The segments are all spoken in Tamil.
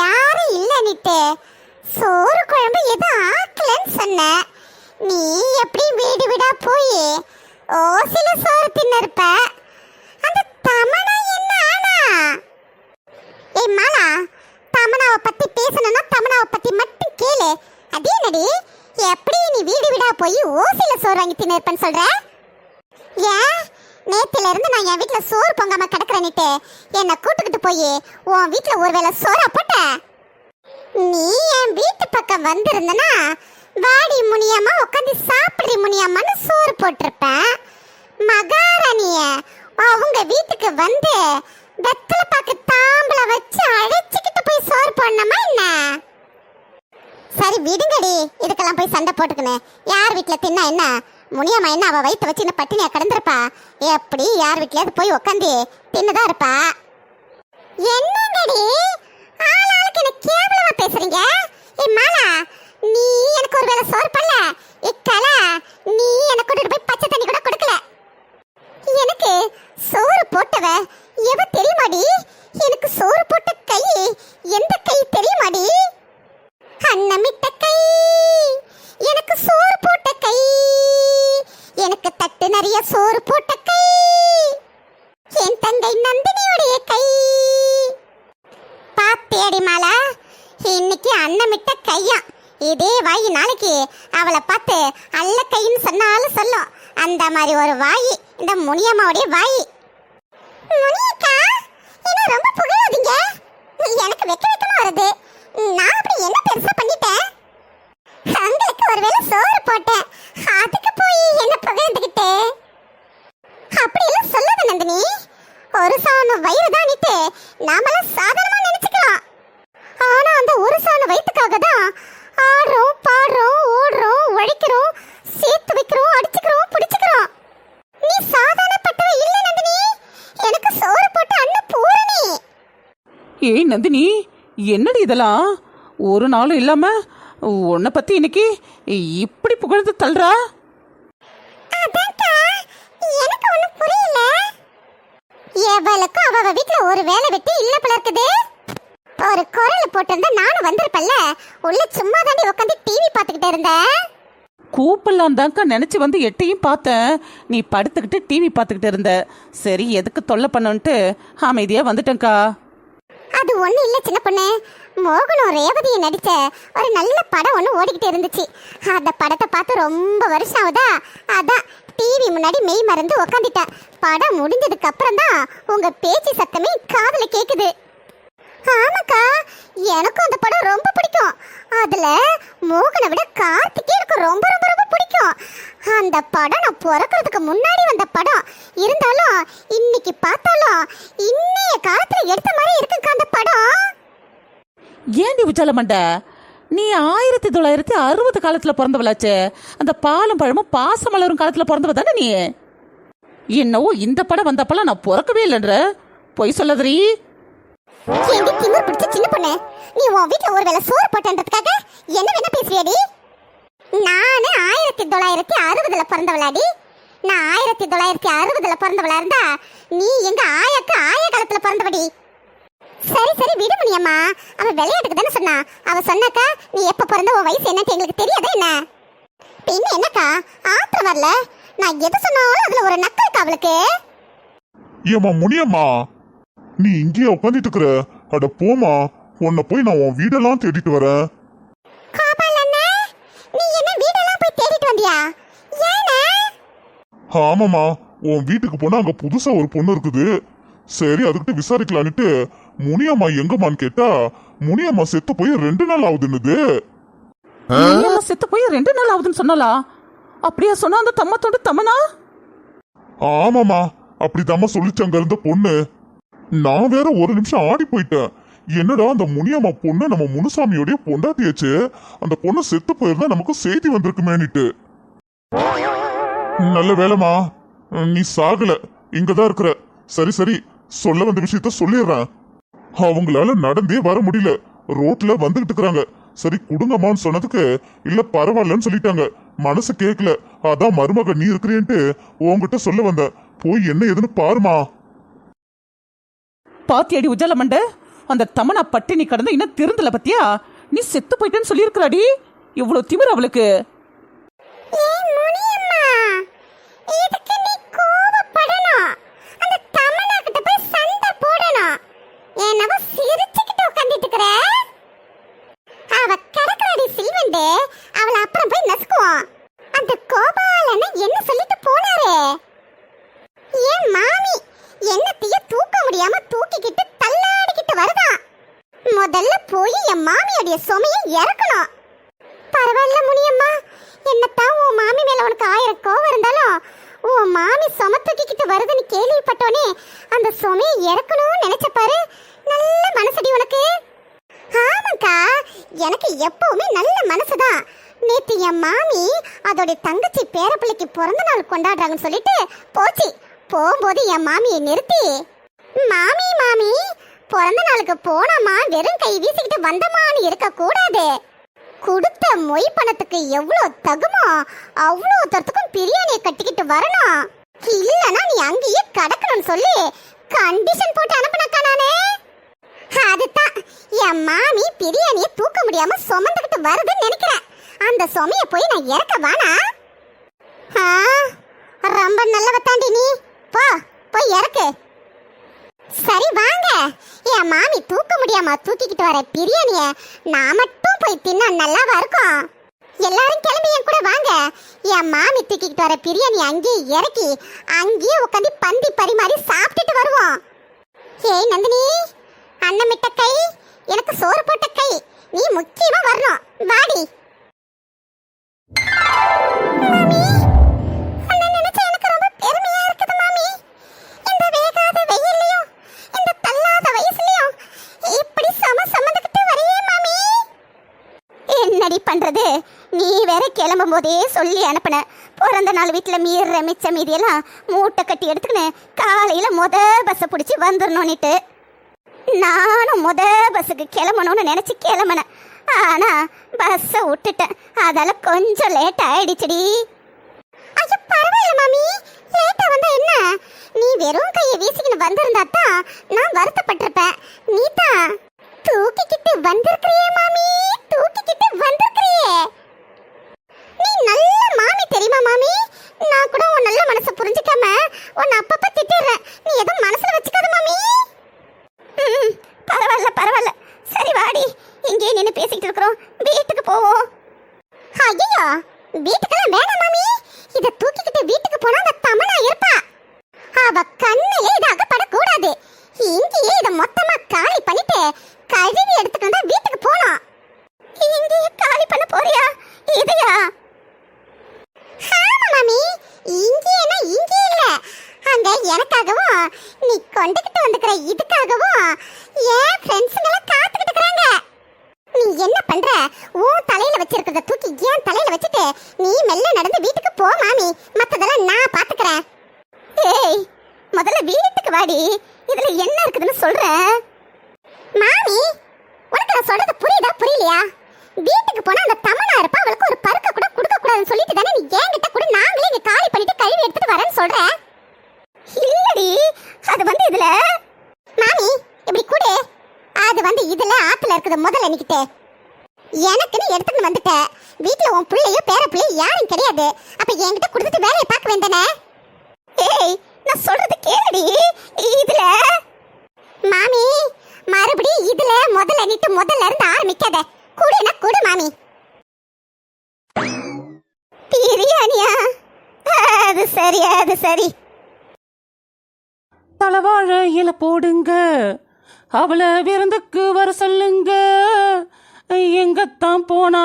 யாரும் இல்லன்னுட்டு சோறு குழம்பு எதுவும் ஆக்கலன்னு சொன்ன. நீ எப்படி வீடு வீடா போய் ஓசில சோறு தின்னிருப்ப? அந்த தமனா என்ன ஆனா? ஏய் மாலா தமனாவை பத்தி பேசணும்னா தமனாவை பத்தி மட்டும் கேளு. அதே நடி எப்படி நீ வீடு வீடா போய் ஓசில சோறு வாங்கி தின்னிருப்பன்னு சொல்ற? ஏன்? நேத்துல இருந்து நான் என் வீட்டுல சோறு பொங்காம கிடக்குறேன்னுட்டு என்னை கூட்டுக்கிட்டு போய் உன் வீட்டுல ஒருவேளை சோறா போட்ட? நீ என் வீட்டு பக்கம் வந்திருந்தனா வாடி முனியம்மா உட்காந்து சாப்பிடுறி முனியம்மான்னு சோறு போட்டிருப்பேன். மகாராணிய அவங்க வீட்டுக்கு வந்து வெத்தல பாக்கு தாம்பளை வச்சு அழைச்சிக்கிட்டு போய் சோறு போடணுமா என்ன? சரி விடுங்கடி. இதுக்கெல்லாம் போய் சண்டை போட்டுக்கணும். யார் வீட்டில் தின்னா என்ன? முனியம்மா என்ன அவள் வயிற்று வச்சு இன்னும் பட்டினியா கிடந்திருப்பா? எப்படி யார் வீட்லயாவது போய் உட்காந்து தின்னுதான் இருப்பா? என்னங்கடி? ஆளாளுக்கு என்ன கேவலமா பேசுறீங்க? ஏ மாலா நீ எனக்கு ஒரு வேளை சோறு பண்ணல இக்கல நீ எனக்கு கூட்டிட்டு போய் பச்சை தண்ணி கூட கொடுக்கல எனக்கு சோறு போட்டவ எவ தெரியுமாடி எனக்கு சோறு போட்ட கை எந்த கை தெரியுமாடி அன்னமிட்ட கை எனக்கு சோறு போட்ட கை எனக்கு தட்டு நிறைய சோறு போட்ட கை என் தங்கை நந்தினியுடைய கை பாத்தியடி மாலா. இன்னைக்கு அன்னமிட்ட கையா. இதே வாய் நாளைக்கு அவளை பார்த்து அல்ல கைன்னு சொன்னாலும் சொல்லும். அந்த மாதிரி ஒரு வாய் இந்த முனியம்மாவுடைய வாய். முனியக்கா என்ன ரொம்ப புகழாதீங்க. எனக்கு வெக்க வெக்கமா வருது. நான் அப்படி என்ன பெருசா பண்ணிட்டேன்? உங்களுக்கு ஒருவேளை சோறு போட்டேன். அதுக்கு போய் என்ன புகழ்ந்துக்கிட்டு அப்படியெல்லாம் சொல்லாத நந்தினி. ஒரு சாமி வயிறு தானிட்டு நாமெல்லாம் சாதாரணமா ஒரு சாண வயிற்றுக்காக தான் ஆடுறோம் பாடுறோம் ஓடுறோம் உழைக்கிறோம் சேர்த்து வைக்கிறோம் அடிச்சுக்கிறோம் பிடிச்சுக்கிறோம். நீ சாதாரணப்பட்டவ இல்ல நந்தினி. எனக்கு சோறு போட்ட அண்ணன் பூரணி. ஏய் நந்தினி என்னடி இதெல்லாம்? ஒரு நாளும் இல்லாம உன்னை பத்தி இன்னைக்கு இப்படி புகழ்ந்து தள்ளுறா? எனக்கு ஒண்ணும் புரியல. எவளுக்கும் அவ வீட்ல ஒரு வேலை வெட்டி இல்ல போல இருக்குது ஒரு குரல் போட்டிருந்தா நானும் வந்திருப்பல்ல உள்ள சும்மா தாண்டி உட்காந்து டிவி பார்த்துக்கிட்டு இருந்தேன் கூப்பிடலாம் தான்க்கா நினச்சி வந்து எட்டையும் பார்த்தேன். நீ படுத்துக்கிட்டு டிவி பார்த்துக்கிட்டு இருந்த. சரி எதுக்கு தொல்லை பண்ணன்ட்டு அமைதியாக வந்துட்டேன்க்கா. அது ஒண்ணு இல்ல சின்ன பொண்ணு. மோகனும் ரேவதியும் நடிச்ச ஒரு நல்ல படம் ஒண்ணு ஓடிக்கிட்டு இருந்துச்சு. அந்த படத்தை பார்த்து ரொம்ப வருஷம் ஆகுதா? அதான் டிவி முன்னாடி மெய் மறந்து உக்காந்துட்டேன் படம் முடிஞ்சதுக்கு அப்புறம் தான் உங்க பேச்சு சத்தமே காதுல கேக்குது. ஆமாக்கா எனக்கும் அந்த படம் ரொம்ப பிடிக்கும். அதுல மோகனை விட கார்த்திகே எனக்கு ரொம்ப ரொம்ப ரொம்ப பிடிக்கும். அந்த படம் நான் பிறக்கிறதுக்கு முன்னாடி வந்த படம். இருந்தாலும் இன்னைக்கு பார்த்தாலும் இன்னைய காலத்துல எடுத்த மாதிரி இருக்குக்கா அந்த படம். ஏன்டி உச்சால மண்டை? நீ ஆயிரத்தி தொள்ளாயிரத்தி அறுபது காலத்தில் பிறந்தவளாச்சே. அந்த பாலும் பழமும் பாசமலரும் காலத்தில் பிறந்தவ தானே நீ? என்னவோ இந்த படம் வந்தப்பெல்லாம் நான் பிறக்கவே இல்லைன்ற. பொய் சொல்லாதடி. எங்க திமிர் பிடிச்ச சின்ன பொண்ணு. நீ உன் வீட்ல ஒரு வேளை சோறு போட்டன்றதுக்காக என்ன வேணா பேசுறியடி நானு ஆயிரத்தி தொள்ளாயிரத்தி அறுபதுல பிறந்தவளாடி. நான் ஆயிரத்தி தொள்ளாயிரத்தி அறுபதுல பிறந்தவளா இருந்தா நீ எங்க ஆயாக்கு ஆய காலத்துல பிறந்தவடி. சரி சரி விடு முடியம்மா அவ விளையாட்டுக்கு தானே சொன்னா. அவ சொன்னாக்கா நீ எப்ப பிறந்த உன் வயசு என்னன்னு எங்களுக்கு தெரியாதா என்ன? பின்ன என்னக்கா? ஆத்திரம் வரல. நான் எது சொன்னாலும் அதுல ஒரு நக்கல் அவளுக்கு? ஏமா முனியம்மா? நீ இங்கேயே உட்காந்துட்டு இருக்கிற அட போமா உன்னை போய் நான் உன் வீடெல்லாம் தேடிட்டு வரேன். கோபால் அண்ணா நீ என்ன வீடெல்லாம் போய் தேடிட்டு வந்தியா? ஏண்ணா? ஆமாம்மா உன் வீட்டுக்கு போனா அங்க புதுசா ஒரு பொண்ணு இருக்குது. சரி அதுக்கிட்ட விசாரிக்கலான்னுட்டு முனியம்மா எங்கம்மான்னு கேட்டா முனியம்மா செத்து போய் ரெண்டு நாள் ஆகுதுன்னுது. செத்து போய் ரெண்டு நாள் ஆகுதுன்னு சொன்னாலா அப்படியா சொன்னா அந்த தம்மத்தோட தம்மனா ஆமாம்மா அப்படிதாம்மா சொல்லிச்சு அங்க இருந்த பொண்ணு. நான் வேற ஒரு நிமிஷம் ஆடி போயிட்டேன். என்னடா அந்த முனியம்மா பொண்ணு நம்ம முனுசாமியோடைய பொண்டாட்டியாச்சு? அந்த பொண்ணு செத்து போயிருந்தா நமக்கு செய்தி வந்திருக்குமேனிட்டு. நல்ல வேலைமா நீ சாகல. இங்கதான் இருக்கிற. சரி சரி. சொல்ல வந்த விஷயத்த சொல்லிடுறேன். அவங்களால நடந்தே வர முடியல. ரோட்ல வந்துகிட்டு இருக்கிறாங்க. சரி குடுங்கம்மான்னு சொன்னதுக்கு இல்ல பரவாயில்லன்னு சொல்லிட்டாங்க. மனசு கேட்கல அதான் மருமக நீ இருக்கிறேன்ட்டு உன்கிட்ட சொல்ல வந்தேன். போய் என்ன ஏதுன்னு பாருமா பாத்தியடி அடி மண்டை அந்த தமனா பட்டினி கடந்து இன்னும் திருந்தல பத்தியா? நீ செத்து போயிட்டேன்னு சொல்லியிருக்கிறாடி. இவ்வளவு திமிர் அவளுக்கு ஏய் முனியம்மா இதுக்கு நீ கோவப்படணும் அந்த தமனா கிட்ட போய் சண்டை போடணும் என்னவோ சிரிச்சுக்கிட்டு உட்கார்ந்துட்டு இருக்கற அவ கடற்கரடி சில்வண்டு அவளை அப்புறம் போய் நசுக்குவோம் அந்த கோபாலன என்ன சொல்லிட்டு போனாரு ஏன் மாமி என்னத்தையும் தூக்க முடியாம தூக்கிக்கிட்டு தள்ளாடிக்கிட்டு வருதா முதல்ல போய் என் சுமையை இறக்கணும். பரவாயில்ல முனியம்மா. என்னத்தான் உன் மாமி மேல உனக்கு ஆயிரம் கோவம் இருந்தாலும் உன் மாமி சும தூக்கிக்கிட்டு வருதுன்னு கேள்விப்பட்டோனே அந்த சுமையை இறக்கணும்னு நினைச்ச பாரு. நல்ல மனசடி உனக்கு. ஆமாக்கா எனக்கு எப்பவுமே நல்ல மனசுதான். நேத்து என் மாமி அதோட தங்கச்சி பேரப்பிள்ளைக்கு பிறந்த நாள் கொண்டாடுறாங்கன்னு சொல்லிட்டு போச்சு. போகும்போது என் மாமியை நிறுத்தி. மாமி மாமி. பிறந்த நாளுக்கு போனோமா? வெறும் கை வீசிக்கிட்டு வந்தமான்னு இருக்க கூடாது. கொடுத்த மொய் பணத்துக்கு எவ்வளோ தகுமோ அவ்வளோ தரத்துக்கும் பிரியாணியை கட்டிக்கிட்டு வரணும். இல்லைனா நீ அங்கேயே கடக்கணும்னு சொல்லி கண்டிஷன் போட்டு அனுப்பினக்கா நானே. அதுதான். என் மாமி பிரியாணியை தூக்க முடியாம சுமந்துக்கிட்டு வருதுன்னு நினைக்கிறேன். அந்த சுமைய போய் நான் இறக்க வானா? ஆ, ரொம்ப நல்லவ தாண்டி நீ. போ போய் இறக்கு. சரி வாங்க. என் மாமி தூக்க முடியாம தூக்கிக்கிட்டு வர பிரியாணிய நான் மட்டும் போய் தின்னா நல்லாவா இருக்கும்? எல்லாரும் கிளம்பி என் கூட வாங்க. என் மாமி தூக்கிக்கிட்டு வர பிரியாணி அங்கேயே இறக்கி அங்கேயே உட்காந்து பந்தி பரிமாறி சாப்பிட்டுட்டு வருவோம். ஏய் நந்தினி அன்னமிட்ட கை எனக்கு சோறு போட்ட கை. நீ முக்கியமா வரணும். வாடி. மாமி என்னடி நீ வேற கிளம்பும் போதே சொல்லி அனுப்பின. பிறந்த நாள் வீட்டில் மீற மிச்ச மீதியெல்லாம் மூட்டை கட்டி எடுத்துக்கின்னு காலையில் முத பஸ்ஸை பிடிச்சி வந்துடணும்னுட்டு நானும் முத பஸ்ஸுக்கு கிளம்பணும்னு நினச்சி கிளம்புனேன் ஆனால் பஸ்ஸை விட்டுட்டேன். அதால கொஞ்சம் லேட் ஆயிடுச்சுடி. ஐயோ பரவாயில்ல மாமி. லேட்டா வந்தா என்ன? நீ வெறும் கையை வீசிக்கிட்டு வந்திருந்தா தான் நான் வருத்தப்பட்டிருப்பேன். நீ தான் தூக்கிக்கிட்டு வந்திருக்கிறியே மாமி. தூக்கிக்கிட்டு வந்திருக்கிறியே நீ நல்ல மாமி தெரியுமா மாமி நான் கூட உன் நல்ல மனசை புரிஞ்சுக்காம உன்னை அப்பப்ப திட்டிடுறேன் நீ எதுவும் மனசுல வச்சுக்காத மாமி ம், பரவாயில்ல பரவாயில்ல சரி வாடி இங்கே நின்று பேசிக்கிட்டு இருக்கிறோம் வீட்டுக்கு போவோம் ஐயோ வீட்டுக்கெல்லாம் வேணாம் மாமி இத தூக்கிக்கிட்டு வீட்டுக்கு போனா அந்த தமனா இருப்பா அவ கண்ணிலே இது அகப்படக்கூடாது இங்கேயே இத மொத்தமா காலி பண்ணிட்டு கழுவி எடுத்துட்டு வந்தா வீட்டுக்கு போனோம் இங்கேயே காலி பண்ண போறியா இதையா ஆமா மாமி இங்கேனா இங்கே இல்ல அங்க எனக்காகவும் நீ கொண்டுகிட்டு வந்துக்கிற இதுக்காகவும் என் ஃப்ரெண்ட்ஸுங்கள காத்துக்கிட்டு இருக்காங்க நீ என்ன பண்ற உன் தலையில வச்சிருக்கிறத தூக்கி என் தலையில வச்சுட்டு நீ மெல்ல நடந்து வீட்டுக்கு போ மாமி. மத்ததெல்லாம் நான் பாத்துக்கறேன். ஏய் முதல்ல வீட்டுக்கு வாடி. இதுல என்ன இருக்குதுன்னு சொல்றேன் மாமி உனக்கு நான் சொல்றது புரியுதா புரியலையா? வீட்டுக்கு போனா அந்த தமனா இருப்பா அவளுக்கு ஒரு பருக்க கூட கொடுக்க கூடாதுன்னு சொல்லிட்டு தானே நீ என்கிட்ட கூட நாங்களே இங்க காலி பண்ணிட்டு கழுவி எடுத்துட்டு வரேன்னு சொல்ற? இல்லடி அது வந்து இதுல. மாமி இப்படி கூடு. அது வந்து இதுல ஆத்துல இருக்குது முதல்ல நிக்கிட்டே எனக்குன்னு எடுத்துட்டு வந்துட்டேன் வீட்ல உன் பிள்ளையோ பேர பிள்ளையோ யாரும் கிடையாது அப்ப என்கிட்ட கொடுத்துட்டு வேலையை பார்க்க வேண்டானே? ஏய் நான் சொல்றது கேளுடி. இதுல. மாமி மறுபடியும் இதுல முதல்ல நிட்டு முதல்ல இருந்து ஆரம்பிக்காத. கூடுனா கூடு மாமி. பிரியாணியா? அது சரி அது சரி. தலவாழ இல போடுங்க. அவளை விருந்துக்கு வர சொல்லுங்க. எங்கத்தான் போனா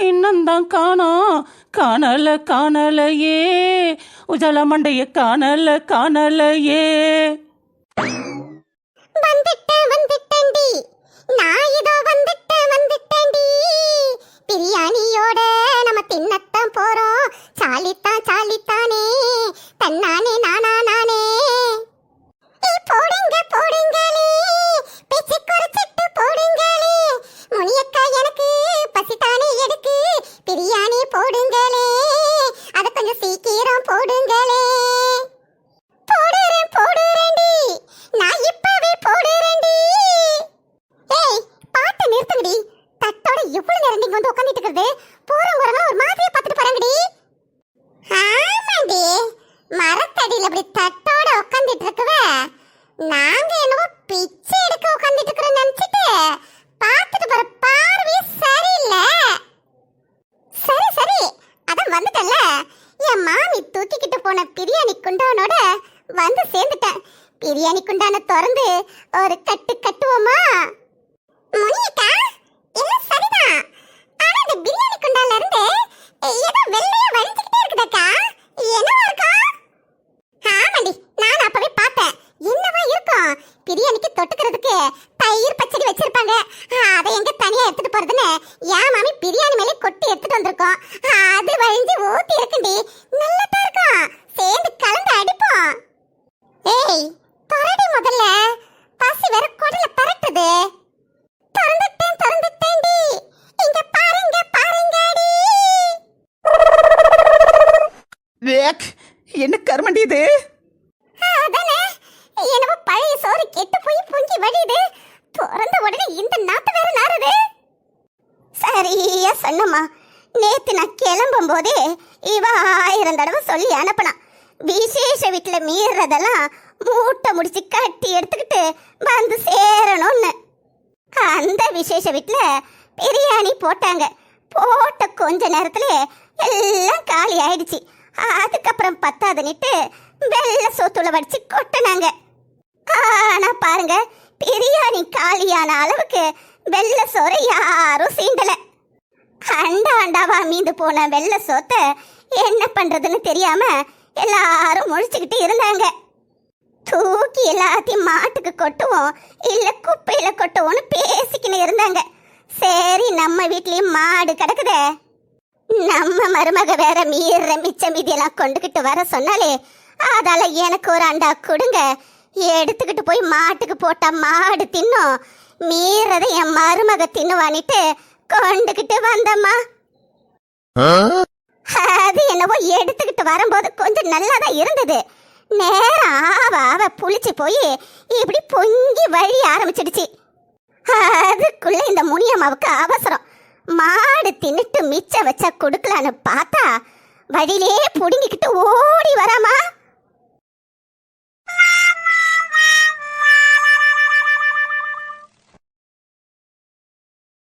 இன்னந்தான் காணா. காணல காணலையே. உஜல மண்டைய காணல காணலையே. வந்துட்டேன் வந்துட்டேன்டி நான் இதோ வந்துட்டேன் வந்துட்டேன்டி பிரியாணியோட நம்ம தின்னத்தான் போறோம். சாலித்தான் சாலித்தானே. தன்னானே நானா நானே ஏய், போடுங்க போடுங்களே பேச்சு குறைச்சிட்டு போடுங்களே முனியக்கா எனக்கு பசித்தானே எடுக்கு பிரியாணி போடுங்களே அதை கொஞ்சம் சீக்கிரம் போடுங்களே போடுறேன் போடுறேன்டி நான் இப்பவே போடுறேன்டி அப்படி தட்டோட உட்காந்துட்டு இருக்கவ நாங்க என்னவோ பிச்சை எடுக்க உட்காந்துட்டு இருக்கிறோம் நினைச்சிட்டு பார்த்துட்டு போற பார்வையே சரியில்லை சரி சரி அதான் வந்துட்டல என் தூக்கிக்கிட்டு போன பிரியாணி குண்டானோட வந்து சேர்ந்துட்டேன். பிரியாணி குண்டான திறந்து ஒரு கட்டு கட்டுவோமா? முனியக்கா எல்லாம் சரிதான் ஆனா இந்த பிரியாணி குண்டால இருந்து ஏதோ வெள்ளையா வழிஞ்சுக்கிட்டே இருக்குதாக்கா. என்னவா இருக்கா ஆமாண்டி நான் அப்பவே பார்த்தேன். என்னவா இருக்கும் பிரியாணிக்கு தொட்டுக்கிறதுக்கு தயிர் பச்சடி வச்சிருப்பாங்க. அதை எங்க தனியா எடுத்துட்டு போறதுன்னு என் மாமி பிரியாணி மேலே கொட்டி எடுத்துட்டு வந்திருக்கோம் அது வழிஞ்சு ஊத்தி இருக்குண்டி. நல்லதா இருக்கும் சேர்ந்து கலந்து அடிப்போம் ஏய் தொரடி முதல்ல. பசி வேற குடல பரட்டுது. திறந்துட்டேன் திறந்துட்டேன்டி. இங்க பாருங்க பாருங்கடி. வேக் என்ன கருமண்டி இது? போய் பொங்கி உடனே இந்த நாத்து வேற நாறுது. சரியா சொன்னம்மா. நேத்து நான் கிளம்பும் போதே இவ ஆயிரம் தடவை சொல்லி அனுப்பினான். விசேஷ வீட்டுல மீறதெல்லாம் மூட்டை முடிச்சு கட்டி எடுத்துக்கிட்டு வந்து சேரணும்னு. அந்த விசேஷ வீட்டுல பிரியாணி போட்டாங்க. போட்ட கொஞ்ச நேரத்துல எல்லாம் காலி ஆயிடுச்சு. அதுக்கப்புறம் பத்தாதுன்னுட்டு வெள்ளை சோத்துல வடிச்சு கொட்டினாங்க. ஆனா பாருங்க பிரியாணி காலியான அளவுக்கு வெள்ளை சோறை யாரும் சீண்டல. அண்டா அண்டாவா மீந்து போன வெள்ளை சோத்தை என்ன பண்றதுன்னு தெரியாம எல்லாரும் முழிச்சுக்கிட்டு இருந்தாங்க. தூக்கி எல்லாத்தையும் மாட்டுக்கு கொட்டுவோம் இல்ல குப்பையில கொட்டுவோம்னு பேசிக்கின்னு இருந்தாங்க. சரி நம்ம வீட்லயும் மாடு கிடக்குதே. நம்ம மருமக வேற மீற மிச்ச மீதியெல்லாம் கொண்டுகிட்டு வர சொன்னாலே அதால எனக்கு ஒரு அண்டா கொடுங்க. எடுத்துக்கிட்டு போய் மாட்டுக்கு போட்டா மாடு தின்னும். மீறதை என் மருமக தின்னுவானிட்டு கொண்டுகிட்டு வந்தம்மா. அது என்னவோ எடுத்துக்கிட்டு வரும்போது கொஞ்சம் நல்லா தான் இருந்தது. நேரம் ஆவ ஆவ புளிச்சு போய் இப்படி பொங்கி வழி ஆரம்பிச்சிடுச்சு. அதுக்குள்ள இந்த முனியம்மாவுக்கு அவசரம். மாடு தின்னுட்டு மிச்சம் வச்சா கொடுக்கலான்னு பார்த்தா வழியிலே புடுங்கிக்கிட்டு ஓடி வராமா